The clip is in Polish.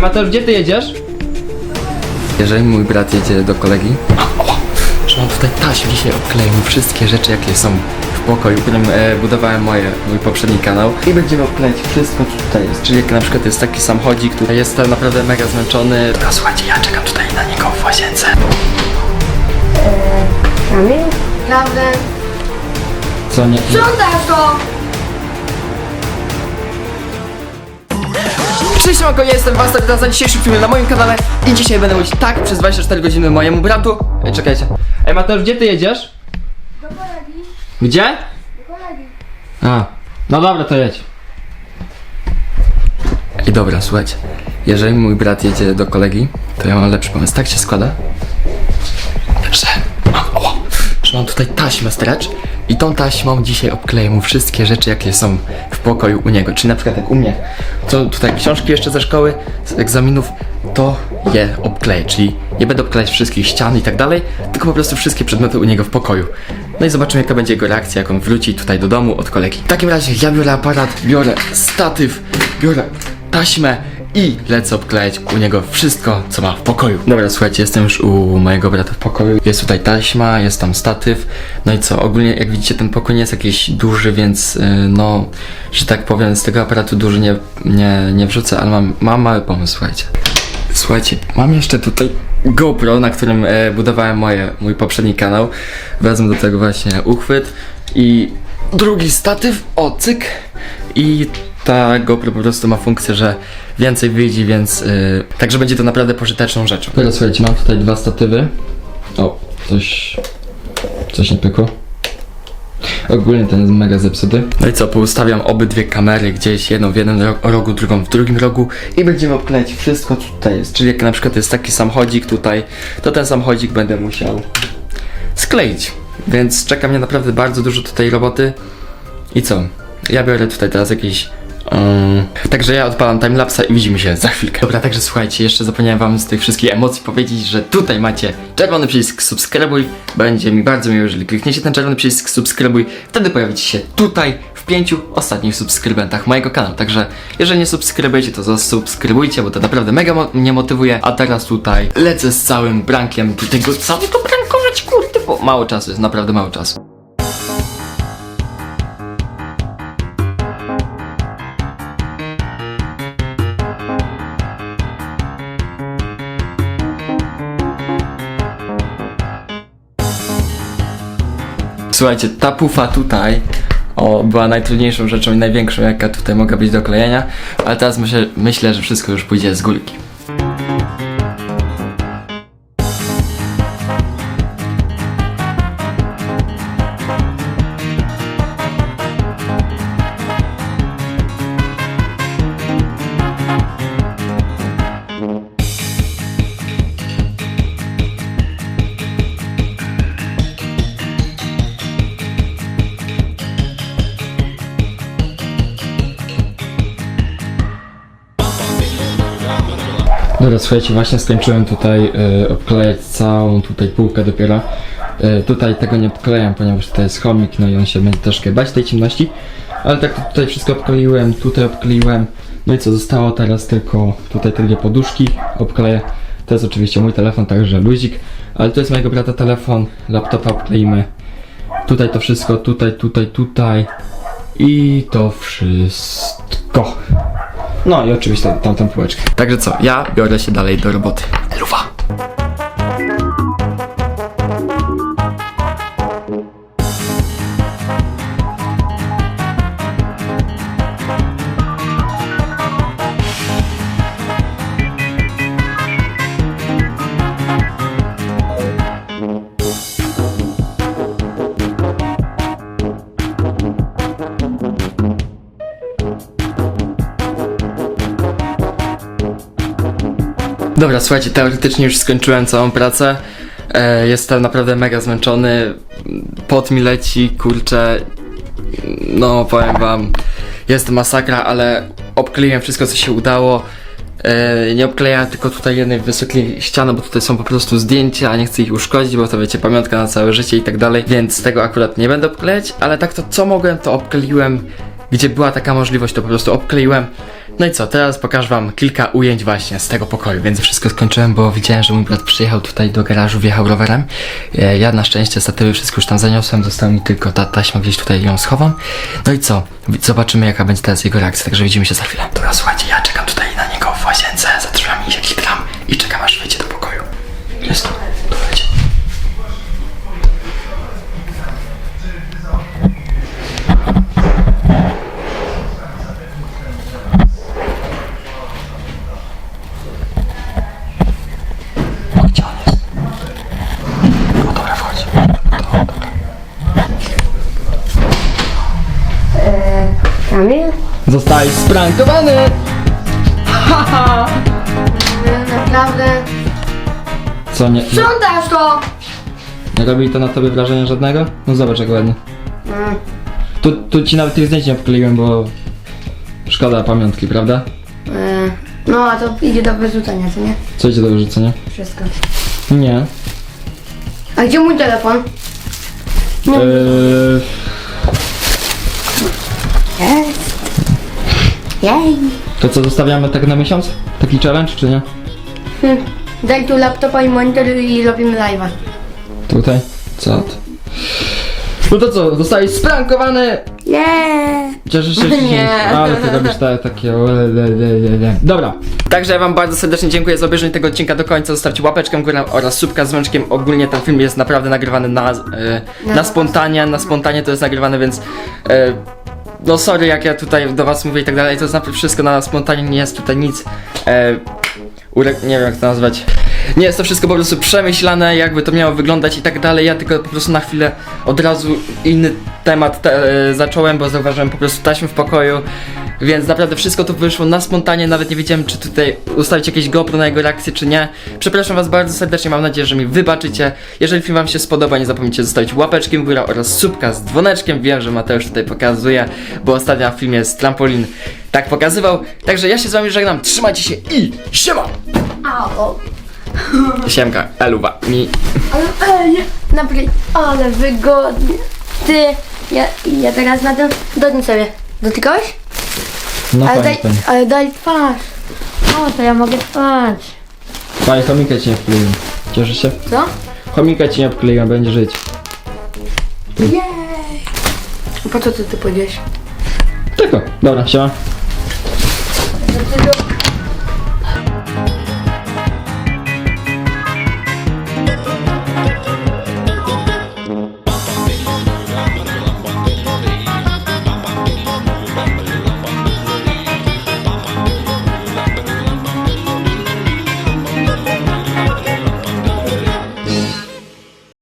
Ej Mateusz, gdzie ty jedziesz? Jeżeli mój brat jedzie do kolegi, że on tutaj taśm dzisiaj obkleił mu wszystkie rzeczy, jakie są w pokoju, w którym e, budowałem moje, mój poprzedni kanał i będziemy obkleić wszystko, co tutaj jest. Czyli jak na przykład jest taki samochodzik, który jest naprawdę mega zmęczony. Tylko słuchajcie, ja czekam tutaj na niego w łazience. Kamil? Prawda? Co nie? Sprzątasz to! Cześć Manko, ja jestem Was, witam na dzisiejszym filmie na moim kanale i dzisiaj będę mówić tak przez 24 godziny mojemu bratu. Ej, czekajcie. Ej Mateusz, gdzie ty jedziesz? Do kolegi. Gdzie? Do kolegi. A, no dobra, to jedź. I dobra, słuchajcie. Jeżeli mój brat jedzie do kolegi, to ja mam lepszy pomysł. Tak się składa, że mam, o, że mam tutaj taśmę stretch i tą taśmą dzisiaj obkleję mu wszystkie rzeczy, jakie są w pokoju u niego. Czyli na przykład jak u mnie, to tutaj książki jeszcze ze szkoły, z egzaminów, to je obkleję. Czyli nie będę obklejać wszystkich ścian i tak dalej, tylko po prostu wszystkie przedmioty u niego w pokoju. No i zobaczymy jaka będzie jego reakcja, jak on wróci tutaj do domu od kolegi. W takim razie ja biorę aparat, biorę statyw, biorę taśmę i lecę obklejać u niego wszystko, co ma w pokoju. Dobra, słuchajcie, jestem już u mojego brata w pokoju. Jest tutaj taśma, jest tam statyw. No i co, ogólnie jak widzicie ten pokój nie jest jakiś duży, więc yy, no, że tak powiem, z tego aparatu duży nie, nie, nie wrzucę, ale mam, mam mały pomysł, słuchajcie. Słuchajcie, mam jeszcze tutaj GoPro, na którym e, budowałem moje, mój poprzedni kanał. Wezmę do tego właśnie uchwyt i drugi statyw, o cyk. I ta GoPro po prostu ma funkcję, że więcej wyjdzie, więc yy, także będzie to naprawdę pożyteczną rzeczą. Teraz słuchajcie, mam tutaj dwa statywy. O, coś, coś nie pykło. Ogólnie ten jest mega zepsuty. No i co, poustawiam obydwie kamery gdzieś, jedną w jednym ro- rogu, drugą w drugim rogu i będziemy obklejać wszystko co tutaj jest. Czyli jak na przykład jest taki samochodzik tutaj, to ten samochodzik będę musiał skleić. Więc czeka mnie naprawdę bardzo dużo tutaj roboty. I co? Ja biorę tutaj teraz jakiś. Także ja odpalam timelapsa i widzimy się za chwilkę. Dobra, także słuchajcie, jeszcze zapomniałem wam z tych wszystkich emocji powiedzieć, że tutaj macie czerwony przycisk subskrybuj. Będzie mi bardzo miło, jeżeli klikniecie ten czerwony przycisk subskrybuj. Wtedy pojawicie się tutaj w pięciu ostatnich subskrybentach mojego kanału. Także jeżeli nie subskrybujecie, to zasubskrybujcie, bo to naprawdę mega mo- mnie motywuje. A teraz tutaj lecę z całym brankiem. Tutaj go cały to brankować, kurde, bo mało czasu jest, naprawdę mało czasu. Słuchajcie, ta pufa tutaj o, była najtrudniejszą rzeczą i największą, jaka tutaj mogła być do klejenia, ale teraz myślę, myślę, że wszystko już pójdzie z górki. Dobra, słuchajcie, właśnie skończyłem tutaj y, obklejać całą tutaj półkę dopiero. Y, tutaj tego nie obklejam, ponieważ tutaj jest chomik, no i on się będzie troszkę bać tej ciemności. Ale tak tutaj wszystko obkleiłem, tutaj obkleiłem. No i co, zostało teraz tylko tutaj te dwie poduszki obkleję. To jest oczywiście mój telefon, także luzik. Ale to jest mojego brata telefon, laptopa obkleimy. Tutaj to wszystko, tutaj, tutaj, tutaj. I to wszystko. No i oczywiście tamtą półeczkę. Także co, ja biorę się dalej do roboty. Luwa. Dobra, słuchajcie, teoretycznie już skończyłem całą pracę. E, jestem naprawdę mega zmęczony. Pot mi leci, kurczę. No, powiem wam, jest masakra, ale obkleiłem wszystko, co się udało. E, nie obklejałem tylko tutaj jednej wysokiej ściany, bo tutaj są po prostu zdjęcia, a nie chcę ich uszkodzić, bo to wiecie, pamiątka na całe życie i tak dalej, więc tego akurat nie będę obklejać, ale tak to co mogłem, to obkleiłem gdzie była taka możliwość, to po prostu obkleiłem. No i co, teraz pokażę wam kilka ujęć właśnie z tego pokoju, więc wszystko skończyłem, bo widziałem, że mój brat przyjechał tutaj do garażu, wjechał rowerem. E, Ja na szczęście statywy wszystko już tam zaniosłem, została mi tylko ta taśma, gdzieś tutaj ją schowam. No i co, zobaczymy jaka będzie teraz jego reakcja, także widzimy się za chwilę. Dobra, słuchajcie, ja czekam tutaj Zostałeś sprankowany! Naprawdę. Co, nie, Sprzątasz to! nie robi to na tobie wrażenia żadnego? No zobacz jak ładnie. Mm. Tu, tu ci nawet tych zdjęć nie obkleiłem, bo szkoda pamiątki, prawda? E, No, a to idzie do wyrzucenia, co nie? Co idzie do wyrzucenia? Wszystko. Nie. A gdzie mój telefon? Eee. Jej. to co, zostawiamy tak na miesiąc? Taki challenge, czy nie? Hm. Daj tu laptopa i monitor i robimy live'a. Tutaj? Co ty? No to co, zostałeś sprankowany! Nie. Cieszysz się? Nie. Ale ty robisz te, takie... le, le, le, le, le. Dobra. Także ja wam bardzo serdecznie dziękuję za obejrzenie tego odcinka do końca. Zostawcie łapeczkę w górę oraz subka z dzwoneczkiem. Ogólnie ten film jest naprawdę nagrywany na, e, na spontanie. Na spontanie to jest nagrywane, więc... E, no sorry jak ja tutaj do was mówię i tak dalej, to znaczy wszystko na spontanie, nie jest tutaj nic... E, ure... nie wiem jak to nazwać. Nie jest to wszystko po prostu przemyślane, jakby to miało wyglądać i tak dalej. Ja tylko po prostu na chwilę od razu inny temat te, e, zacząłem, bo zauważyłem po prostu taśmy w pokoju. Więc naprawdę wszystko to wyszło na spontanie, nawet nie wiedziałem czy tutaj ustawić jakieś GoPro na jego reakcję czy nie. Przepraszam was bardzo serdecznie, mam nadzieję, że mi wybaczycie. Jeżeli film wam się spodoba, nie zapomnijcie zostawić łapeczki w górę oraz subka z dzwoneczkiem. Wiem, że Mateusz tutaj pokazuje, bo ostatnio w filmie z trampolin tak pokazywał. Także ja się z wami żegnam, trzymajcie się i siema! Au. Siemka, eluwa, mi... Ale, ej, ale wygodnie. Ty, ja, ja teraz na tym dotknij sobie. Dotykałeś? No ale, fajnie, daj, fajnie. ale daj twarz. O, to ja mogę twarz. Fajnie, chomika ci nie wkleiłem. Cieszysz się? Co? Chomika ci nie wkleiłem, będzie żyć. Jej. Po co ty tu powiedziałeś? Tylko, dobra, siema. Do